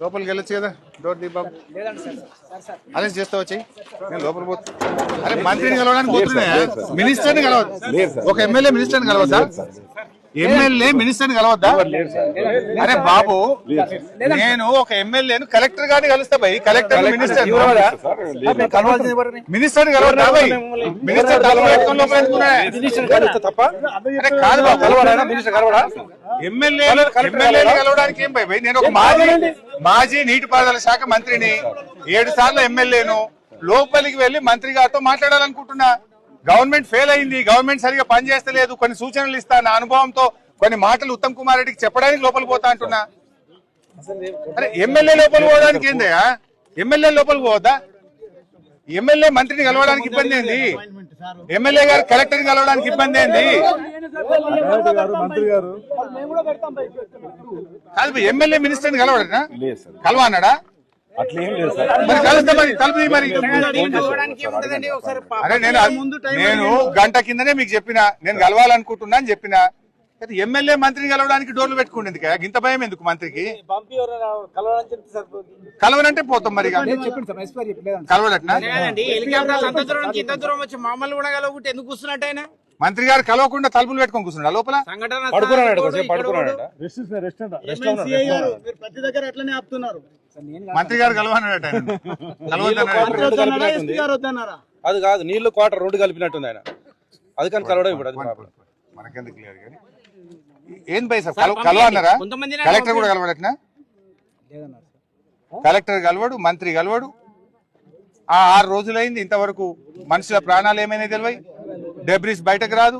లోపలికి వెళ్ళొచ్చు కదా? డోర్ దీ బాబు. అరెస్ట్ చేస్తా వచ్చి. నేను లోపల పోతా అరే మంత్రిని కలవడానికి పోతున్నా మినిస్టర్ని కలవద్దు. ఒక ఎమ్మెల్యే మినిస్టర్ని కలవద్దా? ఎమ్మెల్యే మినిస్టర్ని కలవద్దా? అరే బాబు నేను ఒక ఎమ్మెల్యేను కలెక్టర్ గారిని కలుస్తా భయ్ కలెక్టర్ మినిస్టర్ మినిస్టర్ కలవద్దా భయ్ మినిస్టర్ కాదు బాబు కలవడా మినిస్టర్ కలవడా ఎమ్మెల్యే ఎమ్మెల్యేలు కలవడానికి ఏం భయ్? నేను ఒక మాజీ మాజీ నీటిపారుదల శాఖ మంత్రిని ఏడు సార్లు ఎమ్మెల్యేను లోపలికి వెళ్ళి మంత్రి గారితో మాట్లాడాలనుకుంటున్నా. గవర్నమెంట్ ఫెయిల్ అయింది గవర్నమెంట్ సరిగా పనిచేస్తలేదు కొన్ని సూచనలు ఇస్తా నా అనుభవంతో కొన్ని మాటలు ఉత్తమ్ కుమార్ రెడ్డికి చెప్పడానికి లోపలికి పోతా అంటున్నా. అరే ఎమ్మెల్యే లోపలికి పోవడానికి ఏందయ్యా ఎమ్మెల్యే లోపలికి పోవద్దా? ఎమ్మెల్యే మంత్రిని కలవడానికి ఇబ్బంది ఏంది? ఎమ్మెల్యే గారు కలెక్టర్ కలవడానికి ఇబ్బంది ఏంది? కాదు ఎమ్మెల్యే మినిస్టర్ని కలవడనా? లేదు సార్. కలవా అన్నాడా? అట్లా లేదు సార్. మరి కలుస్తా మరి తలుపు మరి. అరే నేను నేను గంట కిందనే మీకు చెప్పిన నేను కలవాలనుకుంటున్నా అని చెప్పిన. ఎమ్మెల్యే మంత్రిని కలవడానికి డోర్లు పెట్టుకుంటుంది కదా ఇంత భయం ఎందుకు మంత్రికి? కలవనంటే పోతాం మరి. కలవడట్నా మమ్మల్ని కూడా కలవకుంటే ఎందుకు కూర్చున్నట్టు ఆయన? మంత్రి గారు కలవకుండా తలుపులు పెట్టుకొని కూర్చున్నాడు లోపల? సంఘటన పడుకున్నాడు పడుకున్నాడు? ప్రతి దగ్గర అట్లనే ఆపుతున్నారు. మంత్రి గారు కలవన్నాడట అది కాదు నీళ్ళు క్వార్టర్ రోడ్డు కలిపినట్టుంది ఆయన. అది కానీ కలవడం ఇప్పుడు అది ప్రాబ్లం. మనకెందుకు క్లియర్ కానీ. ఏం భయ సార్ కలవ కలవ అన్నారా కొంతమంది కలెక్టర్ కూడా కలవడట్నా కలెక్టర్ కలవడు మంత్రి కలవడు. ఆ ఆరు రోజులైంది ఇంతవరకు మనుషుల ప్రాణాలు ఏమైనా తెలివై? డెబ్రిస్ బయటకు రాదు.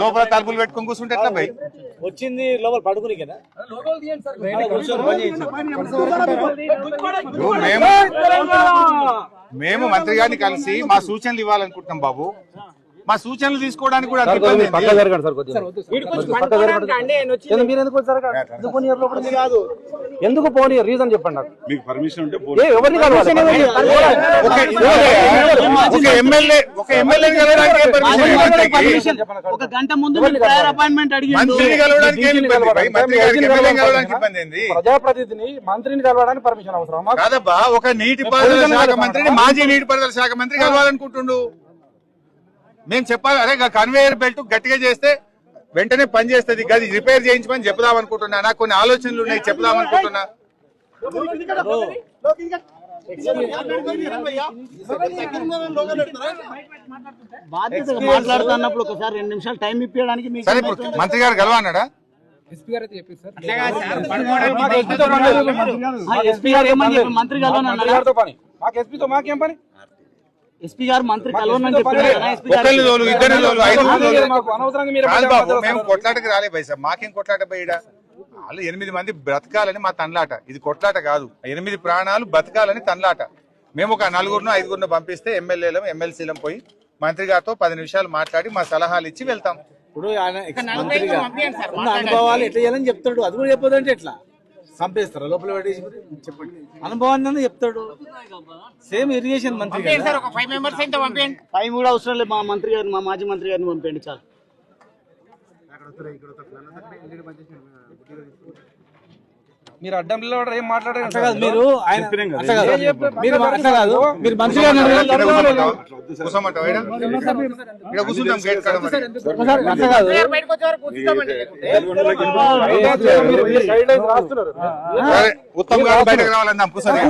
లోపల తలుపులు పెట్టుకొని కూర్చుంటే ఎట్లా భయ్? వచ్చింది లోపల పడుకుని కదా మేము మంత్రి గారిని కలిసి మా సూచనలు ఇవ్వాలనుకుంటున్నాం బాబు. మా సూచనలు తీసుకోవడానికి కూడా ఎందుకు మీరు ఎందుకు వచ్చారు అక్కడ? ఎందుకు పోనీ లోపలికి? కాదు ఎందుకు పోనీ? రీజన్ చెప్పండి నాకు. మీకు పర్మిషన్ ఉంటే ఏ ఎవరిని కలవాలి? ఒక- గంట ముందు ప్రయర్ అపాయింట్మెంట్ ప్రజాప్రతినిధిని మంత్రిని కలవడానికి పర్మిషన్ అవసరం. కాదబ్బా ఒక నీటిపారుదల శాఖ మంత్రిని మాజీ నీటిపారుదల శాఖ మంత్రి కలవాలనుకుంటుండు. మేము చెప్పాలి అరే కన్వేయర్ బెల్ట్ గట్టిగా చేస్తే వెంటనే పని చేస్తుంది. గది రిపేర్ చేయించమని చెప్దాం అనుకుంటున్నా. నాకు కొన్ని ఆలోచనలు ఉన్నాయి చెప్దాం అనుకుంటున్నా. బాధ్యతగా మాట్లాడుతున్నప్పుడు ఒకసారి రెండు నిమిషాలు టైం ఇప్పించడానికి మంత్రి గారు పడుకోవడానికి ఎస్పీ గారు ఏమని చెప్పారు? మంత్రి పని మాకు ఎస్పీతో మాకేం పని? ఎస్పీ గారు మంత్రి కలవనని చెప్పారు ఇద్దరు మేము కొట్లాటకి రాలే పైసా మాకేం కొట్లాట పోయిడ వాళ్ళు ఎనిమిది మంది బ్రతకాలని మా తన్లాట. ఇది కొట్లాట కాదు. ఎనిమిది ప్రాణాలు బతకాలని తన్లాట. మేము ఒక నలుగురును ఐదుగురును పంపిస్తే ఎమ్మెల్యేలం ఎమ్మెల్సీలం పోయి మంత్రి గారితో పది నిమిషాలు మాట్లాడి మా సలహాలు ఇచ్చి వెళ్తాం. ఇప్పుడు అనుభవాలు ఎట్లా చేయాలని చెప్తాడు అది కూడా చెప్పదంటే ఎట్లా? చంపేస్తారా లోపల చెప్పండి అనుభవాన్ని చెప్తాడు సేమ్ ఇరిగేషన్ మంత్రి పంపించండి సార్ ఒక ఫైవ్ కూడా అవసరం లేదు మా మంత్రి గారిని మా మాజీ మంత్రి గారిని పంపండి చాలు మీరు అడ్డంలో ఏం మాట్లాడారు మీరు మీరు సరే ఉత్తమ్ గారు బయటకు రావాలన్నాం కూర్చొని